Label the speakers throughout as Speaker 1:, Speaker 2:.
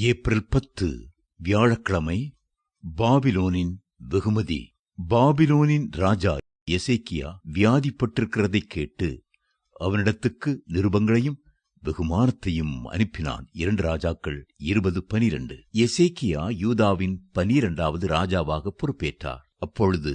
Speaker 1: April பத்து வியாழக்கிழமை பாபிலோனின் வெகுமதி. பாபிலோனின் ராஜா எசேக்கியா வியாதிப்பட்டிருக்கிறதை கேட்டு அவனிடத்துக்கு நிருபங்களையும் வெகுமானத்தையும் அனுப்பினான் இரண்டு ராஜாக்கள் இருபது பனிரெண்டு. எசேக்கியா யூதாவின் பனிரெண்டாவது ராஜாவாக பொறுப்பேற்றார். அப்பொழுது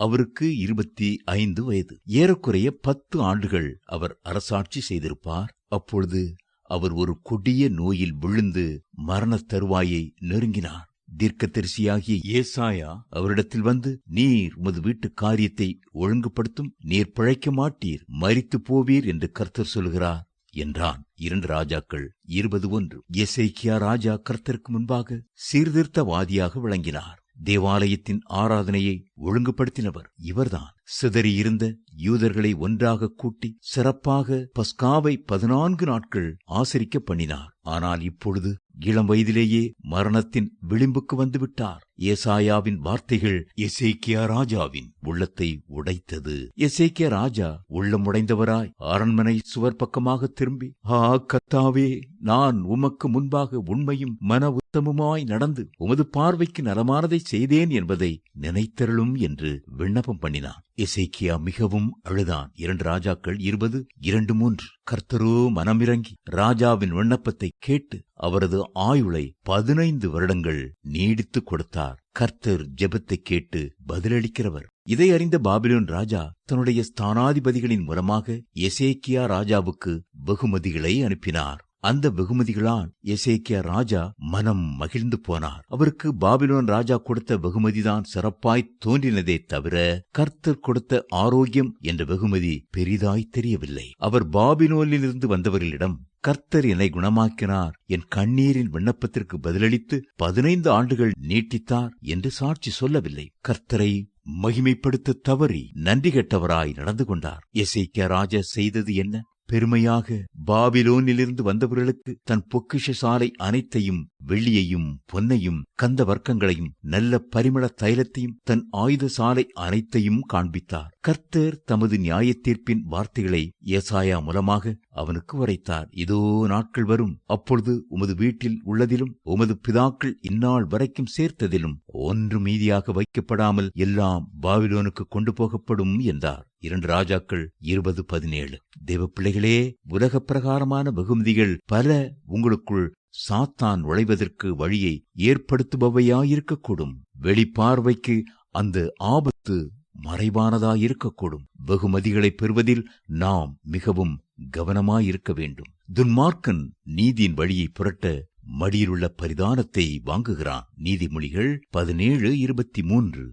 Speaker 1: அவருக்கு இருபத்தி ஐந்து வயது. ஏறக்குறைய பத்து ஆண்டுகள் அவர் அரசாட்சி செய்திருப்பார். அப்பொழுது அவர் ஒரு கொடிய நோயில் விழுந்து மரணத் தருவாயை நெருங்கினார். தீர்க்கதரிசியாகிய ஏசாயா அவரிடத்தில் வந்து நீர் உமது வீட்டு காரியத்தை ஒழுங்குபடுத்தும் நீர் பிழைக்க மாட்டீர் மறித்து போவீர் என்று கர்த்தர் சொல்கிறார் என்றான். இரண்டு ராஜாக்கள் இருபது ஒன்று. எசேக்கியா ராஜா கர்த்தருக்கு முன்பாக சீர்திருத்தவாதியாக விளங்கினார். தேவாலயத்தின் ஆராதனையை ஒழுங்குபடுத்தினவர் இவர்தான். சிதறியிருந்த யூதர்களை ஒன்றாக கூட்டி சிறப்பாக பஸ்காவை பதினான்கு நாட்கள் ஆசரிக்க பண்ணினார். ஆனால் இப்பொழுது இளம் வயதிலேயே மரணத்தின் விளிம்புக்கு வந்துவிட்டார். ஏசாயாவின் வார்த்தைகள் எசேக்கியா ராஜாவின் உள்ளத்தை உடைத்தது. எசேக்கியா ராஜா உள்ளம் உடைந்தவராய் அரண்மனை சுவர் பக்கமாக திரும்பி ஆ கத்தாவே நான் உமக்கு முன்பாக உண்மையும் மன உத்தமுமாய் நடந்து உமது பார்வைக்கு நலமானதை செய்தேன் என்பதை நினைத்தருளும் என்று விண்ணப்பம் பண்ணினான். இசைக்கியா மிகவும் அழுதான். இரண்டு ராஜாக்கள் இருபது இரண்டு மூன்று. கர்த்தரோ மனமிறங்கி ராஜாவின் விண்ணப்பத்தை கேட்டு அவரது ஆயுளை பதினைந்து வருடங்கள் நீடித்து கொடுத்தார். கர்த்தர் ஜெபத்தை கேட்டு பதிலளிக்கிறவர். இதை அறிந்த பாபிலோன் ராஜா தன்னுடைய ஸ்தானாதிபதிகளின் மூலமாக எசேக்கியா ராஜாவுக்கு வெகுமதிகளை அனுப்பினார். அந்த வெகுமதிகளால் எசேக்கியா ராஜா மனம் மகிழ்ந்து போனார். அவருக்கு பாபிலோன் ராஜா கொடுத்த வெகுமதிதான் சிறப்பாய் தோன்றினதே தவிர கர்த்தர் கொடுத்த ஆரோக்கியம் என்ற வெகுமதி பெரிதாய் தெரியவில்லை. அவர் பாபிலோனிலிருந்து வந்தவர்களிடம் கர்த்தர் என்னை குணமாக்கினார் என் கண்ணீரின் விண்ணப்பத்திற்கு பதிலளித்து பதினைந்து ஆண்டுகள் நீட்டித்தார் என்று சாட்சி சொல்லவில்லை. கர்த்தரை மகிமைப்படுத்த தவறி நன்றி கெட்டவராய் நடந்து கொண்டார். எசைக்கிய ராஜா செய்தது என்ன? பெருமையாக பாபிலோனிலிருந்து வந்தவர்களுக்கு தன் பொக்கிஷ சாலை அனைத்தையும் வெள்ளியையும் பொன்னையும் கந்த வர்க்கங்களையும் நல்ல பரிமள தைலத்தையும் தன் ஆயுத சாலை அனைத்தையும் காண்பித்தார். கர்த்தர் தமது நியாய தீர்ப்பின் வார்த்தைகளை ஏசாயா மூலமாக அவனுக்கு உரைத்தார். இதோ நாட்கள் வரும். அப்பொழுது உமது வீட்டில் உள்ளதிலும் உமது பிதாக்கள் இந்நாள் வரைக்கும் சேர்த்ததிலும் ஒன்று மீதியாக வைக்கப்படாமல் எல்லாம் பாபிலோனுக்கு கொண்டு போகப்படும் என்றார். இரண்டு ராஜாக்கள் இருபது பதினேழு. தேவ பிள்ளைகளே உலக பிரகாரமான வெகுமதிகள் பல உங்களுக்குள் சாத்தான் நுழைவதற்கு வழியை ஏற்படுத்துபவையாயிருக்கக்கூடும். வெளிப்பார்வைக்கு அந்த ஆபத்து மறைவானதாயிருக்கக்கூடும். வெகுமதிகளை பெறுவதில் நாம் மிகவும் கவனமாயிருக்க வேண்டும். துன்மார்க்கன் நீதியின் வழியை புரட்ட மடியிலுள்ள பரிதானத்தை வாங்குகிறான். நீதிமொழிகள் பதினேழு இருபத்தி மூன்று.